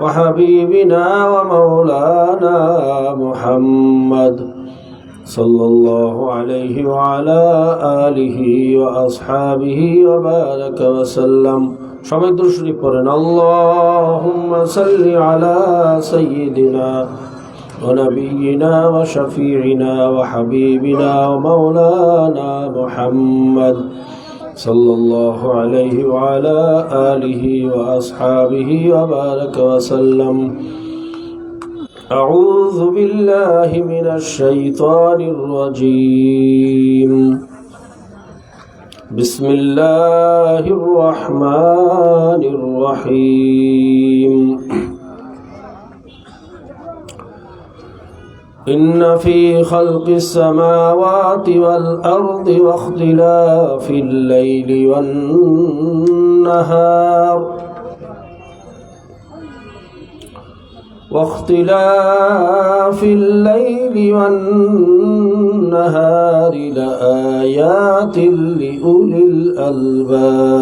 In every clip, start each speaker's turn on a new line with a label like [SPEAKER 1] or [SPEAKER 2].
[SPEAKER 1] وحبيبنا ومولانا محمد صلى الله عليه وعلى آله وأصحابه وبارك وسلم সবাই দুরুশরীফ পড়েন اللهم صل على سيدنا ونبينا وشفيعنا وحبيبنا ومولانا محمد صلى الله عليه وعلى آله وأصحابه وبارك وسلم. أعوذ بالله من الشيطان الرجيم. بسم الله الرحمن الرحيم. إن في خلق السماوات والأرض واختلاف الليل والنهار. واختلاف الليل والنهار لآيات لأولي الألباب.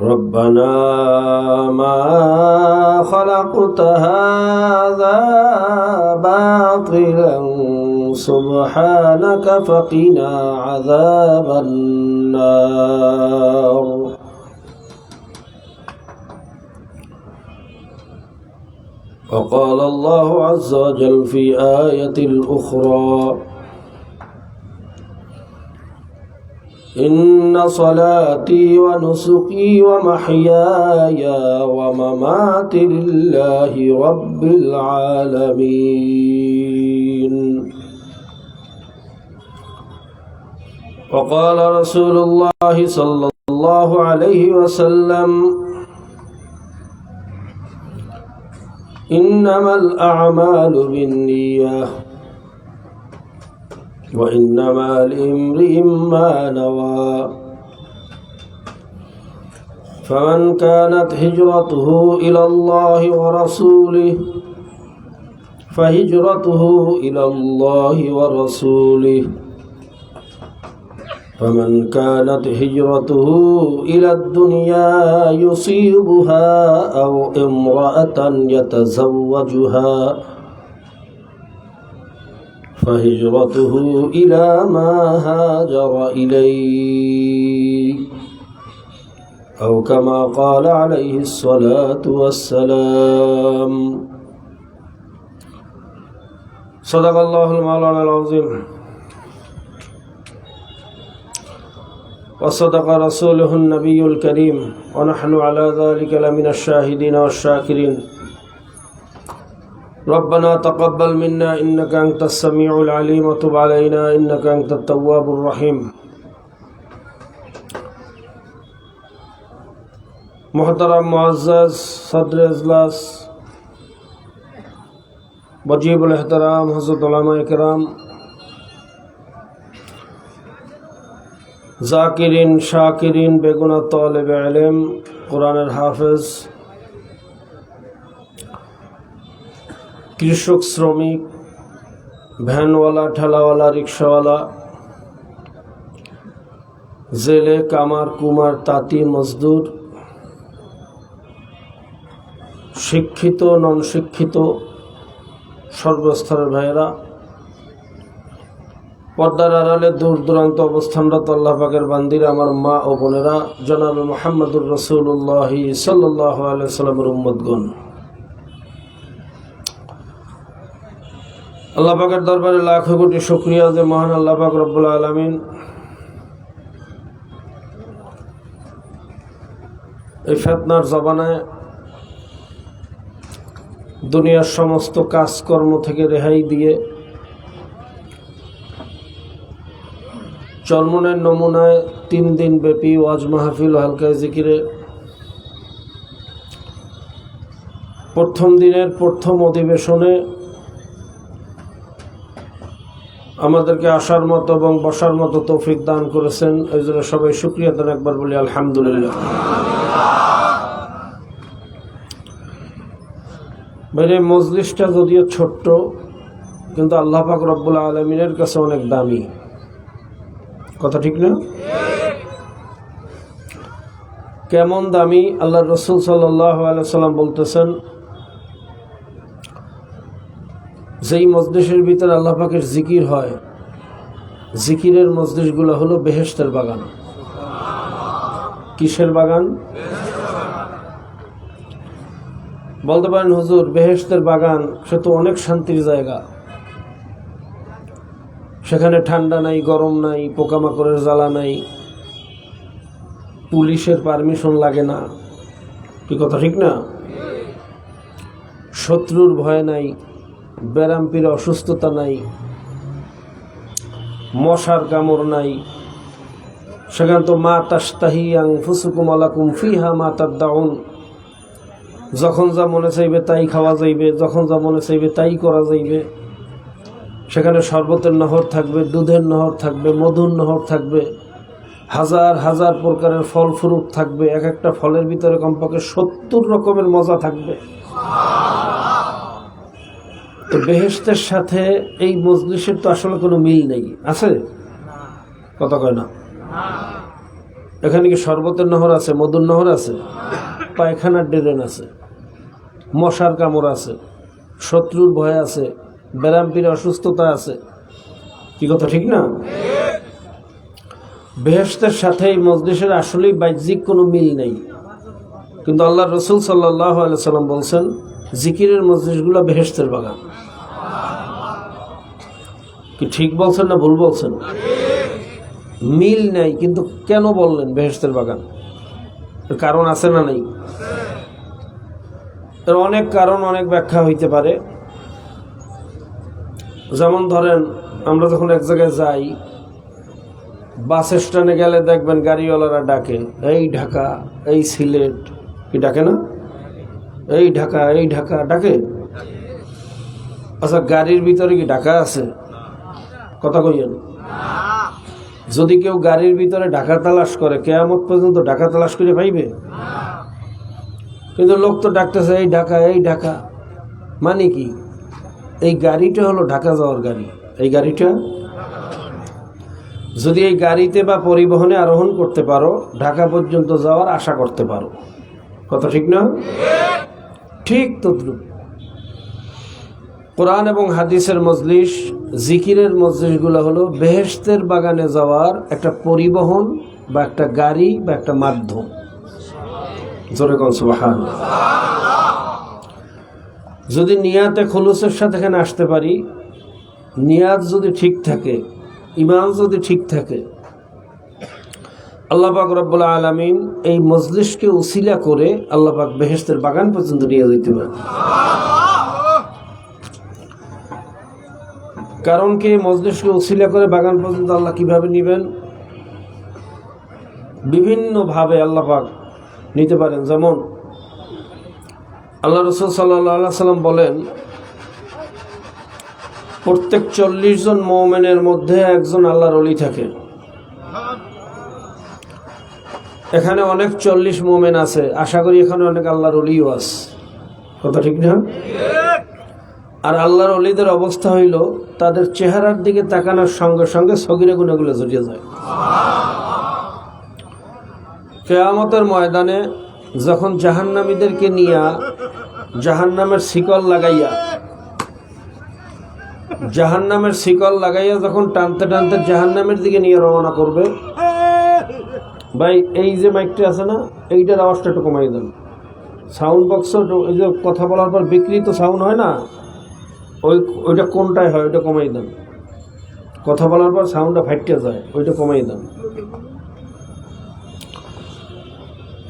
[SPEAKER 1] ربنا ما خلقت هذا باطلا سبحانك فقنا عذاب النار. وقال الله عز وجل في آية الأخرى إن صلاتي ونسكي ومحياي ومماتي لله رب العالمين. وقال رسول الله صلى الله عليه وسلم إنما الأعمال بالنية. وإنما لإمرئ ما نوى. فمن كانت هجرته إلى الله ورسوله فهجرته إلى الله ورسوله. فمن كانت هجرته إلى الدنيا يصيبها أو امرأة يتزوجها. فهجرته إلى ما هاجر إليه. أو كما قال عليه الصلاة والسلام. صدق الله المولانا العظيم. وصدق رسوله النبي الكريم. ونحن على ذلك لمن الشاهدين والشاكرين. ربنا تقبل منا إنك أنت السميع العليم وتب علينا إنك أنت التواب الرحيم محترم معزز صدر اجلاس وجیب الحترام حضرت علامہ اکرام ذاکرین شاکرین بیگناہ طالب علم قرآن حافظ কৃষক, শ্রমিক, ভ্যানওয়ালা, ঠেলাওয়ালা, রিক্সাওয়ালা, জেলে, কামার, কুমার, তাঁতি, মজদুর, শিক্ষিত নন শিক্ষিত সর্বস্তরের ভাইয়েরা, পর্দার আড়ালে দূর দূরান্ত অবস্থানরত আল্লাহ পাকের বান্দির, আমার মা ও বোনেরা, জনাব মোহাম্মদুর রসুল্লাহ সাল্লাহ আলাইসাল্লামের উম্মদগণ আল্লাহ পাকের দরবারে লাখ কোটি শুক্রিয়া যে মহান আল্লাহ পাক রব্বুল আলমিন এই ফেতনার জবানায় দুনিয়ার সমস্ত কাজকর্ম থেকে রেহাই দিয়ে চরমনের নমুনায় তিন দিন ব্যাপী ওয়াজ মাহফিল ও হালকা জিকিরে প্রথম দিনের প্রথম অধিবেশনে আমাদেরকে আসার মতো এবং বসার মতো তৌফিক দান করেছেন। এই জন্য সবাই শুক্রিয়া দেন একবার বলি, আলহামদুলিল্লাহ। বাইরে মজলিসটা যদিও ছোট্ট, কিন্তু আল্লাহ পাক রব্বুল আলমিনের কাছে অনেক দামি। কথা ঠিক না? কেমন দামি? আল্লাহ রসুল সাল্লাম বলতেছেন যেই মজলিসের ভিতরে আল্লাহ পাকের জিকির হয়, জিকিরের মজলিসগুলো হলো বেহেস্তের বাগান। কিসের বাগান? বলতে পারেন, হুজুর বেহেস্তের বাগান, সে তো অনেক শান্তির জায়গা। সেখানে ঠান্ডা নাই, গরম নাই, পোকামাকড়ের জ্বালা নাই, পুলিশের পারমিশন লাগে না। কি কথা, ঠিক না? শত্রুর ভয় নাই ব্যারামপির অসুস্থতা নাই, মশার কামড় নাই। সেখানে তো মা তাস্তাহি আং ফুসুকুম আলাকুম ফিহা মা তাদ্দাউন। যখন যা মনে চাইবে তাই খাওয়া যাইবে, যখন যা মনে চাইবে তাই করা যাইবে। সেখানে শরবতের নহর থাকবে, দুধের নহর থাকবে, মধুর নহর থাকবে, হাজার হাজার প্রকারের ফল ফ্রুট থাকবে, এক একটা ফলের ভিতরে কমপক্ষে সত্তর রকমের মজা থাকবে। তো বেহেস্তের সাথে এই মজলিসের তো আসলে কোনো মিল নেই। আছে? কথা কয় না? এখানে কি শরবতের নহর আছে? মধুর নহর আছে? পায়খানার ড্রেন আছে? মশার কামড় আছে? শত্রুর ভয় আছে? ব্যারামপির অসুস্থতা আছে? কি কথা, ঠিক না? বেহেস্তের সাথে এই মজলিসের আসলেই বাহ্যিক কোনো মিল নেই। কিন্তু আল্লাহ রসুল সাল্লাহ সাল্লাম বলছেন জিকিরের মজলিসগুলো বেহেস্তের বাগান। কি ঠিক বলছেন না ভুল বলছেন? মিল নেই, কিন্তু কেন বললেন বেহেস্তের বাগান? কারণ আছে না নেই? এর অনেক কারণ, অনেক ব্যাখ্যা হইতে পারে। যেমন ধরেন, আমরা যখন এক জায়গায় যাই, বাস স্ট্যান্ডে গেলে দেখবেন গাড়িওয়ালারা ডাকে, এই ঢাকা, এই সিলেট। কি ডাকে না? এই ঢাকা এই ঢাকা ডাকে আচ্ছা গাড়ির ভিতরে কি ঢাকা আছে? কথা কইয়েন। যদি কেউ গাড়ির ভিতরে ঢাকা তালাশ করে, কেয়ামত পর্যন্ত ঢাকা তালাশ করে পাইবে? কিন্তু লোক তো ডাকতেছে, এই ঢাকা এই ঢাকা। মানে কি? এই গাড়িটা হলো ঢাকা যাওয়ার গাড়ি। এই গাড়িটা? যদি এই গাড়িতে বা পরিবহনে আরোহণ করতে পারো, ঢাকা পর্যন্ত যাওয়ার আশা করতে পারো। কথা ঠিক না? ঠিক তদ্রুপ। কোরআন এবং হাদিসের মজলিস, জিকিরের মজলিসগুলো হলো বেহেস্তের বাগানে যাওয়ার একটা পরিবহন বা একটা গাড়ি বা একটা মাধ্যম। জোরে কন যদি নিয়াতে খলুসের সাথে এখানে আসতে পারি, নিয়াত যদি ঠিক থাকে ইমান যদি ঠিক থাকে আল্লাহ পাক রব্বুল আলমিন এই মজলিসকে উসিলা করে আল্লাহ পাক বেহেস্তের বাগান পর্যন্ত নিয়ে যেতে পারে কারণ কি মজলিসকে উসিলা করে বাগান পর্যন্ত আল্লাহ কীভাবে নিবেন? বিভিন্নভাবে আল্লাহ পাক নিতে পারেন। যেমন আল্লাহ রসুল সাল্লাহ সাল্লাম বলেন, প্রত্যেক চল্লিশ জন মৌমেনের মধ্যে একজন আল্লাহর অলি থাকে। এখানে অনেক চল্লিশ মোমেন আছে। আশা করি এখানে অনেক আল্লাহর অলিও আছে। কথা ঠিক না? আর আল্লাহর অলিদের অবস্থা হইল, তাদের চেহারার দিকে তাকানোর সঙ্গে সঙ্গে সগিরে গুণাগুলো জড়িয়ে যায়। কেয়ামতের ময়দানে যখন জাহান্নামীদেরকে নিয়া জাহান্নামের শিকল লাগাইয়া, জাহান্নামের শিকল লাগাইয়া যখন টানতে টানতে জাহান্নামের দিকে নিয়ে রওনা করবে ভাই, এই যে মাইকটা আছে না, এইটার আওয়াজটা একটু কমাই দেন। সাউন্ড বক্স এই যে কথা বলার পর বিকৃত সাউন্ড হয় না, ওই, ওইটা কোনটায় হয় ওইটা কমাই দেন। কথা বলার পর সাউন্ডটা ফাইটে যায়, ওইটা কমাই দেন।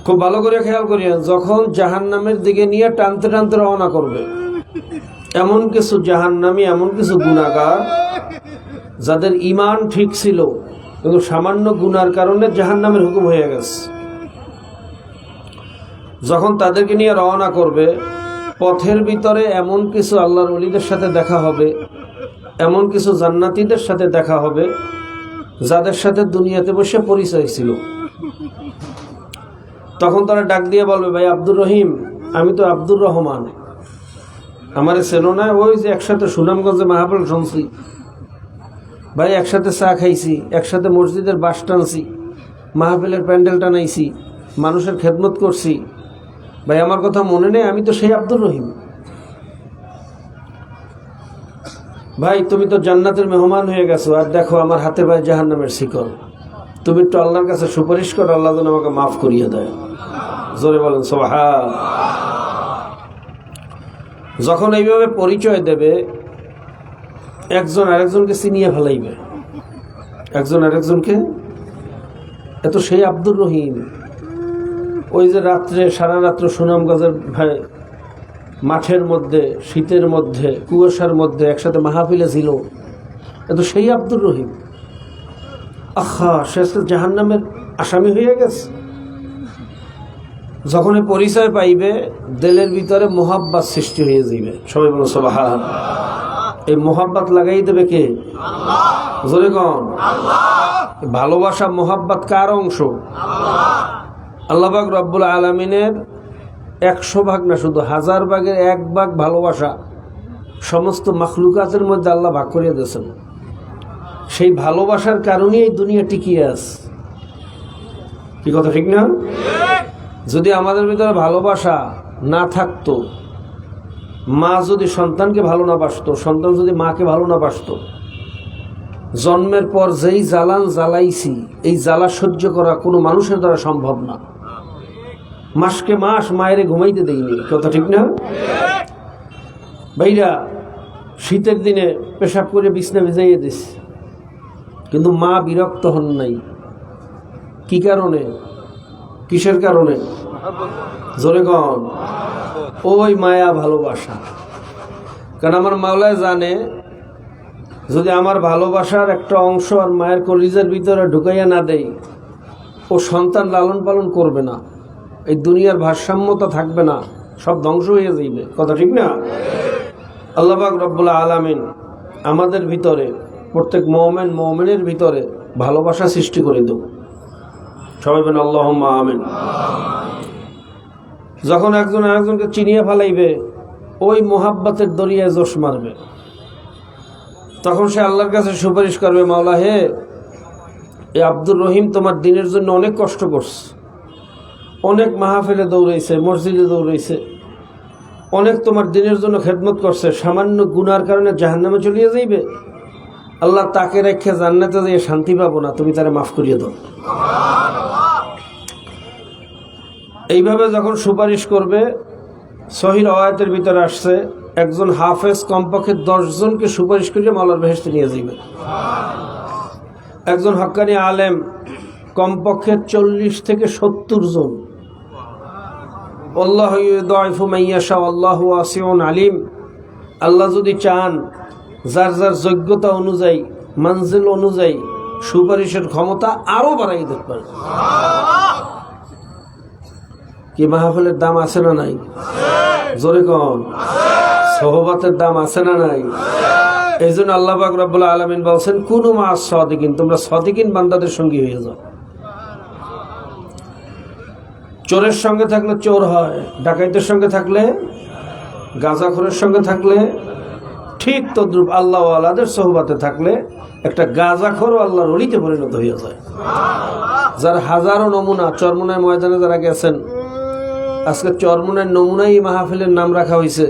[SPEAKER 1] খুব ভালো করে খেয়াল করিয়া যখন জাহান্নামের দিকে নিয়ে টানতে টানতে রওনা করবে, এমন কিছু জাহান্নামি, এমন কিছু গুণাগার যাদের ইমান ঠিক ছিল কিন্তু সামান্য গুনার কারণে জাহান্নামের হুকুম হয়ে গেছে। যখন তাদেরকে নিয়ে রওনা করবে, পথের ভিতরে এমন কিছু আল্লাহর অলিদের সাথে দেখা হবে, এমন কিছু জান্নাতিদের সাথে দেখা হবে, যাদের সাথে দুনিয়াতে বসে পরিচয় ছিল। তখন তারা ডাক দিয়ে বলবে, ভাই আব্দুর রহিম, আমি তো আব্দুর রহমান। আমার চেনো না, ওই যে একসাথে সুনামগঞ্জে মাহাবল শুনছি। ভাই, একসাথে চা খাইছি, একসাথে মসজিদের বাস টানছি, মাহফিলের প্যান্ডেল টানাইছি, মানুষের খেদমত করছি। ভাই, আমার কথা মনে নেই, আমি তো সেই আব্দুর রহিম। ভাই, তুমি তো জান্নাতের মেহমান হয়ে গেছো, আর দেখো আমার হাতে ভাই জাহান্নামের শিকল। তুমি একটু আল্লাহর কাছে সুপারিশ করো, আল্লাহ যেন আমাকে মাফ করিয়ে দেয়। জোরে বলেন সোহা যখন এইভাবে পরিচয় দেবে একজন আরেকজনকে চিনিয়ে ফেলাইবে। একজন আরেকজনকে। এত সেই আব্দুর রহিম, ওই যে রাত্রে, সারা রাত্র সুনামগঞ্জের ভাই, মাঠের মধ্যে, শীতের মধ্যে, কুয়াশার মধ্যে একসাথে মাহফিলে ছিল, এত সেই আব্দুর রহিম। আহা, সে জাহান নামের আসামি হয়ে গেছে। যখন পরিচয় পাইবে, দেলের ভিতরে মোহাব্বাত সৃষ্টি হয়ে যাইবে। সবাই বলো সবাহান এই মোহাব্বাত লাগাই দেবে কে? জোরে কন। ভালোবাসা মোহাব্বাত কার অংশ? আল্লাহবাক রব্বুল আলমিনের একশো ভাগ না শুধু হাজার ভাগের এক ভাগ ভালোবাসা সমস্ত মাখলুকাতের মধ্যে আল্লাহ ভাগ করিয়ে দিয়েছেন। সেই ভালোবাসার কারণেই এই দুনিয়া টিকিয়ে আছে। কি কথা ঠিক না? যদি আমাদের ভিতরে ভালোবাসা না থাকতো মা যদি সন্তানকে ভালো না বাসতো, সন্তান যদি মাকে ভালো না বাসতো, জন্মের পর যেই জ্বালান জ্বালাইছি, এই জ্বালা সহ্য করা কোনো মানুষের দ্বারা সম্ভব না। মাসকে মাস মায়েরে ঘুমাইতে দেয়নি কথা ঠিক না? ভাইরা, শীতের দিনে পেশাব করে বিছনা ভিজাইয়ে দিস, কিন্তু মা বিরক্ত হন নাই। কি কারণে? কিসের কারণে? জোরে কন। ওই মায়া ভালোবাসা। কারণ আমার মাওলায় জানে, যদি আমার ভালোবাসার একটা অংশ আর মায়ের কলিজের ভিতরে ঢুকাইয়া না দেই, ও সন্তান লালন পালন করবে না। এই দুনিয়ার ভারসাম্যতা থাকবে না, সব ধ্বংস হয়ে যাইবে। কথা ঠিক না? আল্লাহবাক রব্বুল্লা আলামিন আমাদের ভিতরে, প্রত্যেক মৌমেন মৌমেনের ভিতরে ভালোবাসা সৃষ্টি করে দেব সবাই বলেন আল্লাহ আমিন। যখন একজন আরেকজনকে চিনিয়ে ফেলাইবে, ওই মোহাব্বতের দরিয়ায় জোশ মারবে। তখন সে আল্লাহর কাছে সুপারিশ করবে, মাওলা হে, এ আব্দুর রহিম তোমার দিনের জন্য অনেক কষ্ট করছে। অনেক মাহফিলে দৌড়াইছে, মসজিদে দৌড়াইছে। অনেক তোমার দিনের জন্য খেদমত করছে। সামান্য গুনার কারণে জাহান্নামে চলিয়ে যাইবে। আল্লাহ তাকে রেখে জান্নাতে দিয়ে শান্তি পাবো না, তুমি তারা মাফ করিয়ে দাও। এইভাবে যখন সুপারিশ করবে সহির আয়াতের ভিতরে আসছে, একজন হাফেজ কমপক্ষে দশজনকে সুপারিশ করিয়ে মালার বেহেস্তে নিয়ে যাইবে। একজন হক্কানি আলেম কমপক্ষে চল্লিশ থেকে সত্তর জন। আল্লাহ মাইয়াশা আল্লাহ আসিউন আলিম। আল্লাহ যদি চান, যার যার যোগ্যতা অনুযায়ী মানজিল অনুযায়ী সুপারিশের ক্ষমতা আরও বাড়াই দিতে পারে। কি মাহফিলের দাম আছে না নাই? জোরে কন। সহবাতের দাম আছে না নাই? এই জন্য আল্লাহ রব্বুল্লাহ আলমিন বলছেন, কোন মাস সদিকিন, তোমরা সদিকিন বান্দাদের সঙ্গী হয়ে যাও। চোরের সঙ্গে থাকলে চোর হয়, ডাকাইতের সঙ্গে থাকলে গাঁজাখোরের সঙ্গে থাকলে ঠিক তদ্রুপ আল্লাহ আল্লাহদের সহবাতে থাকলে একটা গাঁজাখোর আল্লাহর অলিতে পরিণত হয়ে যায়। যার হাজারো নমুনা চরমনায় ময়দানে যারা গেছেন আজকে চরমনায় নমুনাই মাহফিলের নাম রাখা হয়েছে।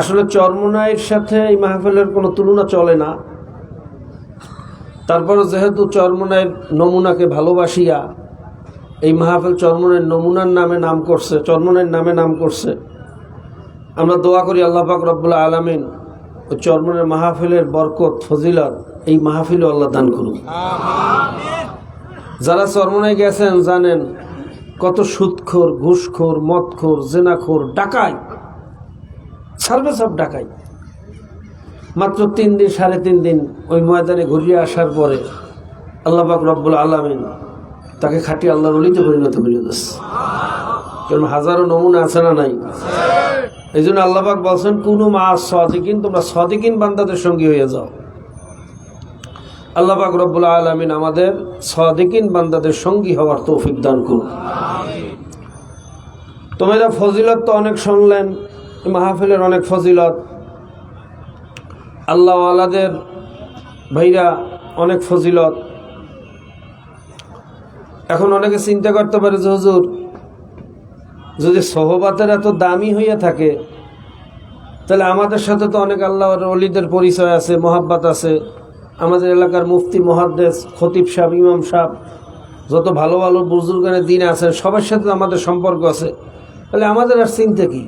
[SPEAKER 1] আসলে চরমনাইয়ের সাথে এই মাহফিলের কোনো তুলনা চলে না। তারপরে যেহেতু চরমনাইয়ের নমুনাকে ভালোবাসিয়া এই মাহফিল চরমনের নমুনার নামে নাম করছে চরমনের নামে নাম করছে আমরা দোয়া করি আল্লাহ পাক রব্বুল্লাহ আলমিন ও চরমনের মাহফিলের বরকত ফজিলত এই মাহফিলও আল্লাহ দান করুন যারা চরমনায় গেছেন জানেন কত সুদখোর ঘুষখোর মদখোর জেনাখোর ডাকাই। সার্ভে সব ডাকাই। মাত্র তিন দিন সাড়ে তিন দিন ওই ময়দানে ঘুরিয়ে আসার পরে আল্লাহ পাক রব্বুল আলমিন তাকে খাটি আল্লাহর অলিতে পরিণত করে দিচ্ছে কারণ হাজারো নমুনা আছে না নাই? এই জন্য আল্লাহবাক বলছেন কোনো মা সদিকিন তোমরা সদিকিন বান্দাদের সঙ্গী হয়ে যাও। আল্লাহবাক রব্বুল আলমিন আমাদের সদিকিন বান্দাদের সঙ্গী হওয়ার তৌফিক দান করুন। তোমরা ফজিলত তো অনেক শুনলেন, মাহফিলের অনেক ফজিলত। আল্লাহ আলাদের ভাইরা অনেক ফজিলত। এখন অনেকে চিন্তা করতে পারে যে হুজুর, যদি সহবাতের এত দামি হইয়া থাকে, তাহলে আমাদের সাথে তো অনেক আল্লাহর অলিদের পরিচয় আছে, মোহাব্বাত আছে। আমাদের এলাকার মুফতি মহাদ্দেশ খতিব সাহ ইমাম সাহ যত ভালো ভালো বুজুর্গানের দিন আছে, সবার সাথে আমাদের সম্পর্ক আছে। তাহলে আমাদের আর চিন্তা কি?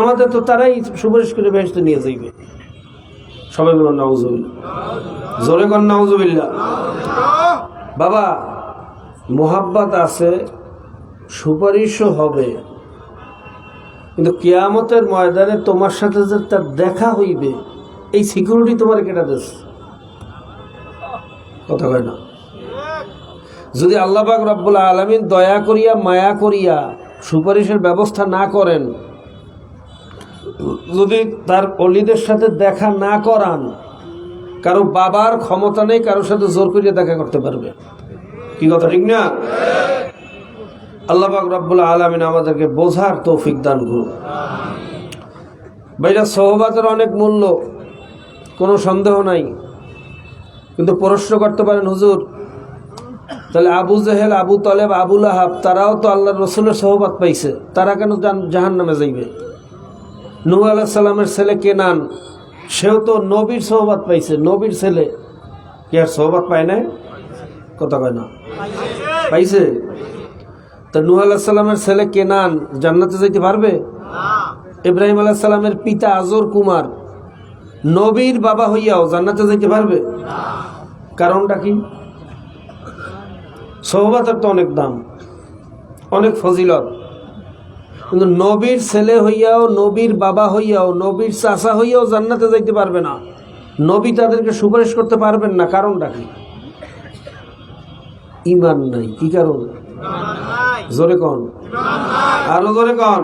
[SPEAKER 1] আমাদের তো তারাই সুপারিশ করে বেহেস্ত নিয়ে যাইবে। সবাই বলুন নাউজুবিল্লা জোরে কর নাউজুবিল্লা বাবা, মোহাব্বাত আছে, সুপারিশও হবে। কিন্তু কেয়ামতের ময়দানে তোমার সাথে যে তার দেখা হইবে, এই সিকিউরিটি তোমার কেটা দেশ কথা কয় না? যদি আল্লাহবাক রব্বুল আলমিন দয়া করিয়া, মায়া করিয়া সুপারিশের ব্যবস্থা না করেন, যদি তার অলিদের সাথে দেখা না করান, কারও বাবার ক্ষমতা নেই, কারোর সাথে জোর করিয়া দেখা করতে পারবে। কি কথা, ঠিক না? আল্লাহ পাক রব্বুল আলমিন আমাদেরকে বোঝার তৌফিক দান করুন। ভাইরা, সহবাতের অনেক মূল্য, কোনো সন্দেহ নাই। কিন্তু প্রশ্ন করতে পারেন হুজুর তাহলে আবু জেহেল আবু তলেব আবুল আহাব তারাও তো আল্লাহ রসুলের সহবাত পাইছে তারা কেন জাহান নামে যাইবে? নূ আলাহ সাল্লামের ছেলে কেনান সেও তো নবীর সহবাত পাইছে নবীর ছেলে। কি আর সহবাত পায় না কথা কয় না। পাইছে? তা নূহ আলাহিসাল্লামের ছেলে কেনান জান্নাতে যাইতে পারবে? ইব্রাহিম আলাহিসাল্লামের পিতা আজর কুমার। নবীর বাবা হইয়াও জান্নাতে যাইতে পারবে? কারণটা কি? সহবাতের তো অনেক দাম, অনেক ফজিলত। কিন্তু নবীর ছেলে হইয়াও, নবীর বাবা হইয়াও, নবীর চাষা হইয়াও জান্নাতে যাইতে পারবে না। নবী তাদেরকে সুপারিশ করতে পারবেন না, কারণটা কি? ইমান নাই, কি কারণ? জোরে কন। আরও জোরে কন।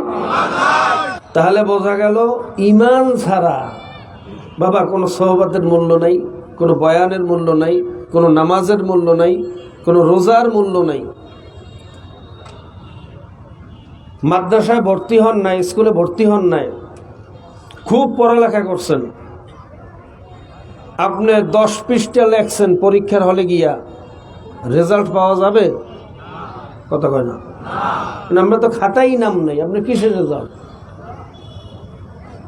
[SPEAKER 1] তাহলে বোঝা গেল, ইমান ছাড়া বাবা, কোনো সহবাতের মূল্য নাই, কোনো বয়ানের মূল্য নাই, কোনো নামাজের মূল্য নাই, কোনো রোজার মূল্য নাই। মাদ্রাসায় ভর্তি হন নাই, স্কুলে ভর্তি হন নাই, খুব পড়ালেখা করছেন। আপনি দশ পৃষ্ঠা লেখছেন, পরীক্ষার হলে গিয়া। রেজাল্ট পাওয়া যাবে? কথা কয় না, আমরা তো খাতাই নাম নেই, আপনি কিসের রেজাল্ট?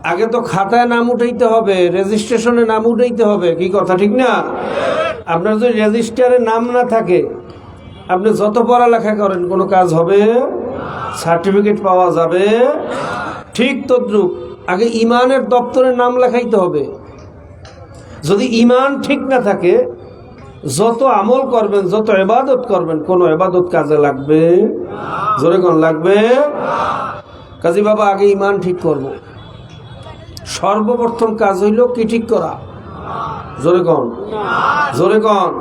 [SPEAKER 1] আগে তো খাতায় নাম উঠাইতে হবে, রেজিস্ট্রেশনে নাম উঠাইতে হবে, কি কথা, ঠিক না? আপনার যদি রেজিস্টারে নাম না থাকে, আপনি যত পড়ালেখা করেন, কোনো কাজ হবে? সার্টিফিকেট পাওয়া যাবে? ঠিক তদ্রুপ, আগে ইমানের দপ্তরে নাম লেখাইতে হবে। যদি ইমান ঠিক না থাকে, যত আমল করবেন, যত এবাদত করবেন, কোনো এবাদত কাজে লাগবে? জোরে কোন, লাগবে? কাজী বাবা, আগে ইমান ঠিক করব। সর্বপ্রথম কাজ হইল কি ঠিক করা? জোরে কন। জোরে কন।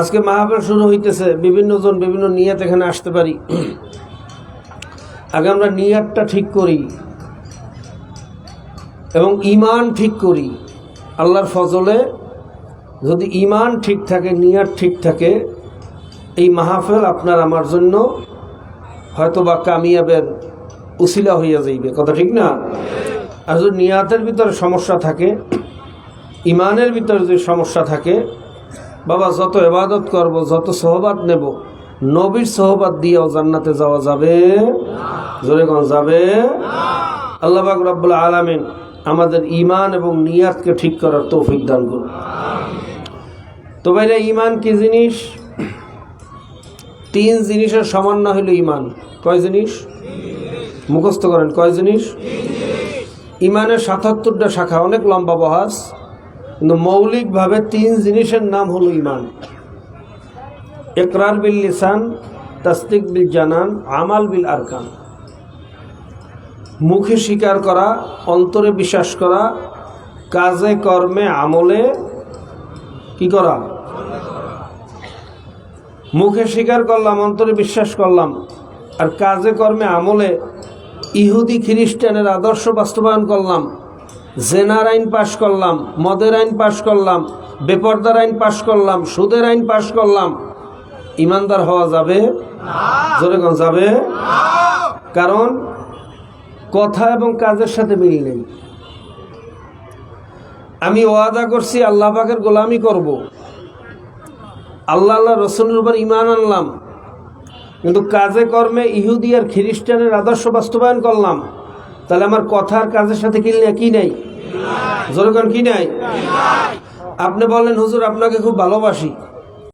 [SPEAKER 1] আজকে মাহাবের শুরু হইতেছে, বিভিন্ন জন বিভিন্ন নিয়াত এখানে আসতে পারি। আগে আমরা নিয়াতটা ঠিক করি এবং ইমান ঠিক করি। আল্লাহর ফজলে যদি ইমান ঠিক থাকে, নিয়াত ঠিক থাকে, এই মাহফিল আপনার আমার জন্য হয়তো বা কামিয়াবের উসিলা হইয়া যাইবে। কথা ঠিক না? আর যদি নিয়াতের ভিতরে সমস্যা থাকে ইমানের ভিতরে যদি সমস্যা থাকে, বাবা যত এবাদত করব, যত সহবাদ নেব, নবীর সহবাদ দিয়েও জান্নাতে যাওয়া যাবে জোরে কোন যাবে আল্লাহ বাক রব্বুল আলমিন আমাদের ইমান এবং নিয়াতকে ঠিক করার তৌফিক দান করুন। তো ভাইরা ইমান কি জিনিস? তিন জিনিসের সমন্বয় হইল ইমান কয় জিনিস? মুখস্থ করেন, কয় জিনিস? ইমানের সাতাত্তরটা শাখা, অনেক লম্বা বহাস কিন্তু মৌলিকভাবে তিন জিনিসের নাম হলো ইমান। একরার বিল লিসান তাস্তিক বিল জানান, আমাল বিল আরকান। মুখে স্বীকার করা, অন্তরে বিশ্বাস করা, কাজে, কর্মে, আমলে কি করা? মুখে স্বীকার করলাম, অন্তরে বিশ্বাস করলাম, আর কাজে, কর্মে, আমলে ইহুদি খ্রিস্টানের আদর্শ বাস্তবায়ন করলাম, জেনার আইন পাশ করলাম, মদের আইন পাশ করলাম, বেপর্দার আইন পাশ করলাম, সুদের আইন পাশ করলাম। ইমানদার হওয়া যাবে? জোরে যাবে? কারণ কথা এবং কাজের সাথে মিল নেই। আমি ওয়াদা করছি আল্লাহ পাকের গোলামি করব। আল্লাহ আল্লাহ রসুলের উপর ইমান আনলাম। কিন্তু কাজে কর্মে ইহুদি আর খ্রিস্টানের আদর্শ বাস্তবায়ন করলাম। তাহলে আমার কথার কাজের সাথে কি নেই কি নেই? জোরকান কি নাই? আপনি বললেন, হুজুর, আপনাকে খুব ভালোবাসি।